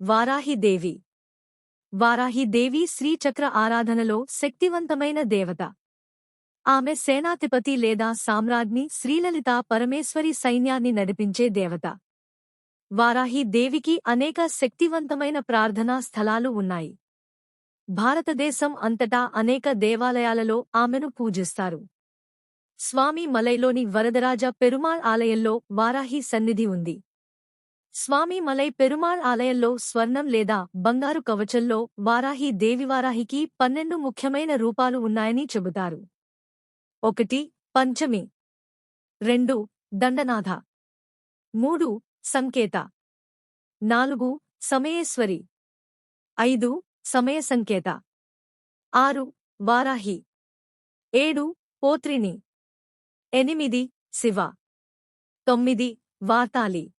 వారాహిదేవి. వారాహిదేవి శ్రీచక్ర ఆరాధనలో శక్తివంతమైన దేవత. ఆమె సేనాధిపతి లేదా సామ్రాజ్ఞి శ్రీలలిత పరమేశ్వరి సైన్యాన్ని నడిపించే దేవత. వారాహి దేవికి అనేక శక్తివంతమైన ప్రార్థనా స్థలాలు ఉన్నాయి. భారతదేశం అంతటా అనేక దేవాలయాలలో ఆమెను పూజిస్తారు. స్వామి మలైలోని వరదరాజ పెరుమాళ్ ఆలయంలో వారాహి సన్నిధి ఉంది. స్వామి మలై పెరుమాళ్ ఆలయంలో స్వర్ణం లేదా బంగారు కవచంలో వారాహి దేవివారాహికి పన్నెండు ముఖ్యమైన రూపాలు ఉన్నాయని చెబుతారు. ఒకటి పంచమి. రెండు దండనాథ. మూడు సంకేత. నాలుగు సమయేశ్వరి. ఐదు సమయ సంకేత ఆరు వారాహి. ఏడు పోత్రిని. ఎనిమిది శివ. తొమ్మిది వార్తాలి.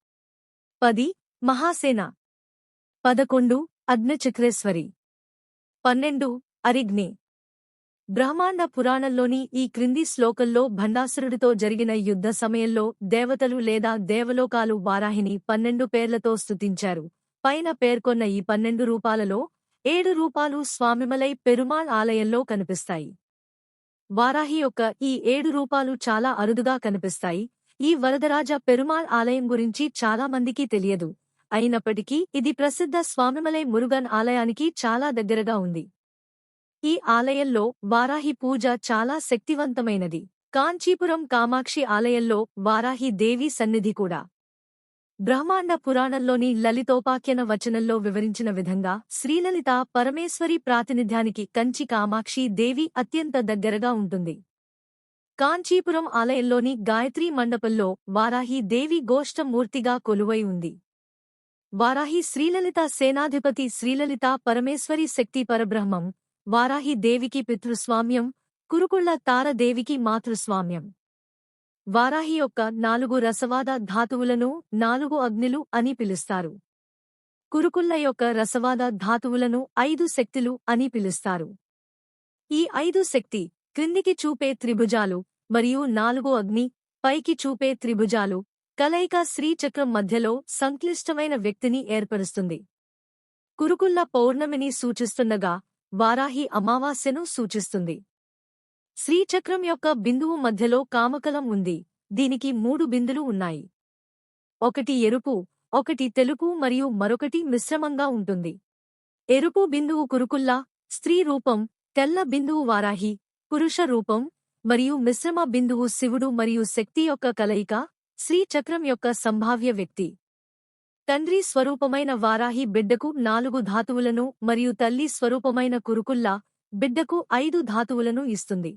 పది మహాసేన. పదకొండు అగ్నచక్రేశ్వరి. పన్నెండు అరిగ్ని బ్రహ్మాండ పురాణంలోని ఈ క్రింది శ్లోకంలో భండాసురుడితో జరిగిన యుద్ధ సమయంలో దేవతలు లేదా దేవలోకాలు వారాహిని పన్నెండు పేర్లతో స్తుతించారు. పైన పేర్కొన్న ఈ పన్నెండు రూపాలలో ఏడు రూపాలు స్వామిమలై పెరుమాళ్ ఆలయంలో కనిపిస్తాయి. వారాహి యొక్క ఈ ఏడు రూపాలు చాలా అరుదుగా కనిపిస్తాయి. ఈ వరదరాజ పెరుమాళ్ ఆలయం గురించి చాలా మందికి తెలియదు. అయినప్పటికీ ఇది ప్రసిద్ధ స్వామిమలై మురుగన్ ఆలయానికి చాలా దగ్గరగా ఉంది. ఈ ఆలయంలో వారాహి పూజ చాలా శక్తివంతమైనది. కాంచీపురం కామాక్షి ఆలయంలో వారాహి దేవి సన్నిధి కూడా. బ్రహ్మాండ పురాణంలోని లలితోపాఖ్యన వచనంలో వివరించిన విధంగా శ్రీలలిత పరమేశ్వరి ప్రాతినిధ్యానికి కంచి కామాక్షి దేవి అత్యంత దగ్గరగా ఉంటుంది. కాంచీపురం ఆలయంలోని గాయత్రీ మండపంలో వారాహి దేవి గోష్ఠమూర్తిగా కొలువై ఉంది. వారాహి శ్రీలలిత సేనాధిపతి శ్రీలలిత పరమేశ్వరి శక్తి పరబ్రహ్మం వారాహి దేవికి పితృస్వామ్యం కురుకుళ్ళ తారదేవికి మాతృస్వామ్యం. వారాహి యొక్క నాలుగు రసవాద ధాతువులను నాలుగు అగ్నిలు అని పిలుస్తారు. కురుకుళ్ళ యొక్క రసవాద ధాతువులను ఐదు శక్తులు అని పిలుస్తారు. ఈ ఐదు శక్తి క్రిందికి చూపే త్రిభుజాలు మరియు నాలుగు అగ్ని పైకి చూపే త్రిభుజాలు కలయిక శ్రీచక్రం మధ్యలో సంక్లిష్టమైన వ్యక్తిని ఏర్పరుస్తుంది. కురుకుల్ల పౌర్ణమిని సూచిస్తుండగా వారాహి అమావాస్యను సూచిస్తుంది. శ్రీచక్రం యొక్క బిందువు మధ్యలో కామకలం ఉంది. దీనికి మూడు బిందులు ఉన్నాయి. ఒకటి ఎరుపు ఒకటి తెలుపు మరియు మరొకటి మిశ్రమంగా ఉంటుంది. ఎరుపు బిందువు కురుకుల్లా స్త్రీ రూపం తెల్ల బిందువు వారాహి పురుష రూపం మరియు మిశ్రమ బిందువు శివుడు మరియు శక్తి యొక్క కలయిక శ్రీచక్రం యొక్క సంభావ్య వ్యక్తి. తండ్రి స్వరూపమైన వారాహి బిడ్డకు నాలుగు ధాతువులను మరియు తల్లి స్వరూపమైన కురుకుల్లా బిడ్డకు ఐదు ధాతువులను ఇస్తుంది.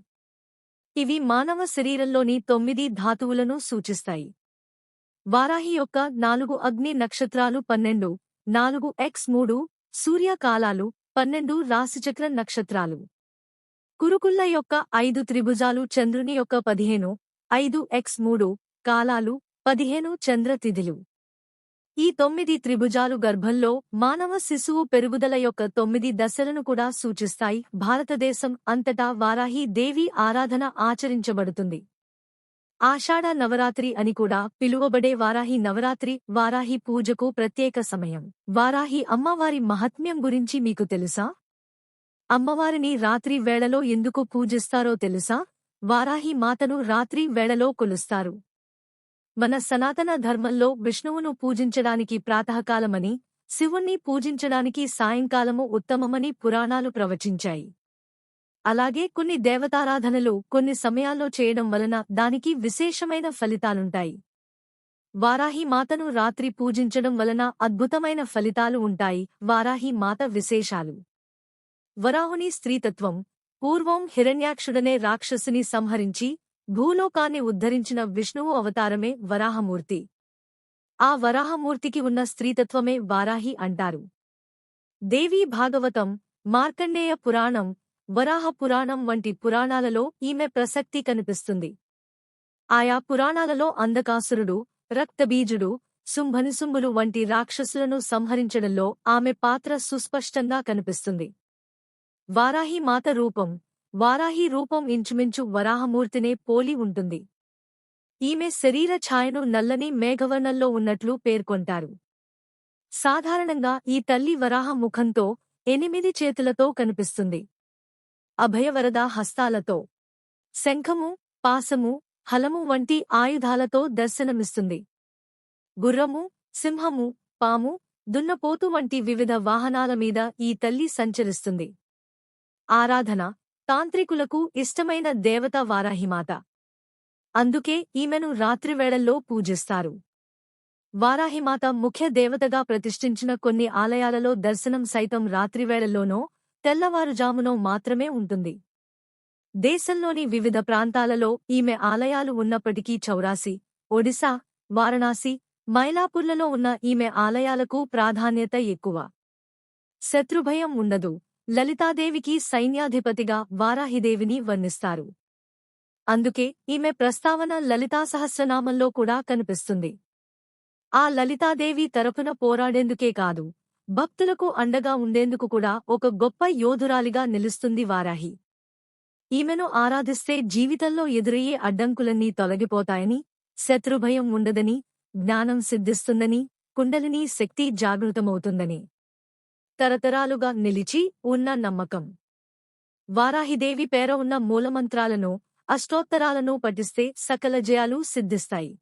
ఇవి మానవ శరీరంలోని తొమ్మిది ధాతువులను సూచిస్తాయి. వారాహి యొక్క నాలుగు అగ్ని నక్షత్రాలు పన్నెండు నాలుగు ఎక్స్ మూడు సూర్యకాలాలు పన్నెండు రాశిచక్ర నక్షత్రాలు. కురుకుల్ల యొక్క ఐదు త్రిభుజాలు చంద్రుని యొక్క పదిహేను ఐదు ఎక్స్ మూడు కాలాలు పదిహేను చంద్రతిథులు ఈ తొమ్మిది త్రిభుజాలు గర్భంలో మానవ శిశువు పెరుగుదల యొక్క తొమ్మిది దశలను కూడా సూచిస్తాయి. భారతదేశం అంతటా వారాహి దేవి ఆరాధన ఆచరించబడుతుంది. ఆషాఢ నవరాత్రి అని కూడా పిలువబడే వారాహి నవరాత్రి వారాహి పూజకు ప్రత్యేక సమయం. వారాహి అమ్మవారి మహత్మ్యం గురించి మీకు తెలుసా? అమ్మవారిని రాత్రి వేళలో ఎందుకు పూజిస్తారో తెలుసా? వారాహి మాతను రాత్రి వేళలో కొలుస్తారు. మన సనాతన ధర్మంలో విష్ణువును పూజించడానికి ప్రాతకాలమని శివుణ్ణి పూజించడానికి సాయంకాలము ఉత్తమమని పురాణాలు ప్రవచించాయి. అలాగే కొన్ని దేవతారాధనలు కొన్ని సమయాల్లో చేయడం వలన దానికి విశేషమైన ఫలితాలుంటాయి. వారాహి మాతను రాత్రి పూజించడం వలన అద్భుతమైన ఫలితాలు ఉంటాయి. వారాహి మాత విశేషాలు. వరాహుని స్త్రీతత్వం పూర్వం హిరణ్యాక్షుడనే రాక్షసుని సంహరించి భూలోకాన్ని ఉద్ధరించిన విష్ణువు అవతారమే వరాహమూర్తి. ఆ వరాహమూర్తికి ఉన్న స్త్రీతత్వమే వారాహి అంటారు. దేవీ భాగవతం మార్కండేయ పురాణం వరాహ పురాణం వంటి పురాణాలలో ఈమె ప్రసక్తి కనిపిస్తుంది. ఆయా పురాణాలలో అంధకాసురుడు రక్తబీజుడు శుంభనిశుంభులు వంటి రాక్షసులను సంహరించడంలో ఆమె పాత్ర సుస్పష్టంగా కనిపిస్తుంది. వారాహి మాత రూపం వారాహి రూపం ఇంచుమించు వరాహమూర్తినే పోలి ఉంటుంది. ఈమె శరీర ఛాయను నల్లని మేఘవర్ణంలో ఉన్నట్లు పేర్కొంటారు. సాధారణంగా ఈ తల్లి వరాహ ముఖంతో ఎనిమిది చేతులతో కనిపిస్తుంది. అభయవరద హస్తాలతో శంఖము పాసము హలము వంటి ఆయుధాలతో దర్శనమిస్తుంది. గుర్రము సింహము పాము దున్నపోతు వంటి వివిధ వాహనాల మీద ఈ తల్లి సంచరిస్తుంది. ఆరాధన తాంత్రికులకు ఇష్టమైన దేవత వారాహిమాత. అందుకే ఈమెను రాత్రివేళల్లో పూజిస్తారు. వారాహిమాత ముఖ్య దేవతగా ప్రతిష్ఠించిన కొన్ని ఆలయాలలో దర్శనం సైతం రాత్రివేళల్లోనో తెల్లవారుజామునో మాత్రమే ఉంటుంది. దేశంలోని వివిధ ప్రాంతాలలో ఈమె ఆలయాలు ఉన్నప్పటికీ చౌరాసి ఒడిశా వారణాసి మైలాపూర్లలో ఉన్న ఈమె ఆలయాలకు ప్రాధాన్యత ఎక్కువ. శత్రుభయం ఉండదు. లలితాదేవికి సైన్యాధిపతిగా వారాహిదేవిని వర్ణిస్తారు. అందుకే ఈమె ప్రస్తావన లలితా సహస్రనామంలో కూడా కనిపిస్తుంది. ఆ లలితాదేవి తరపున పోరాడేందుకే కాదు భక్తులకు అండగా ఉండేందుకు కూడా ఒక గొప్ప యోధురాలిగా నిలుస్తుంది వారాహి. ఈమెను ఆరాధిస్తే జీవితంలో ఎదురయ్యే అడ్డంకులన్నీ తొలగిపోతాయని శత్రుభయం ఉండదని జ్ఞానం సిద్ధిస్తుందని కుండలిని శక్తి జాగృతమవుతుందని. తరతరాలుగా నిలిచి ఉన్న నమ్మకం. వారాహిదేవి పేర ఉన్న మూలమంత్రాలను అష్టోత్తరాలను పఠిస్తే సకల జయాలు సిద్ధిస్తాయి.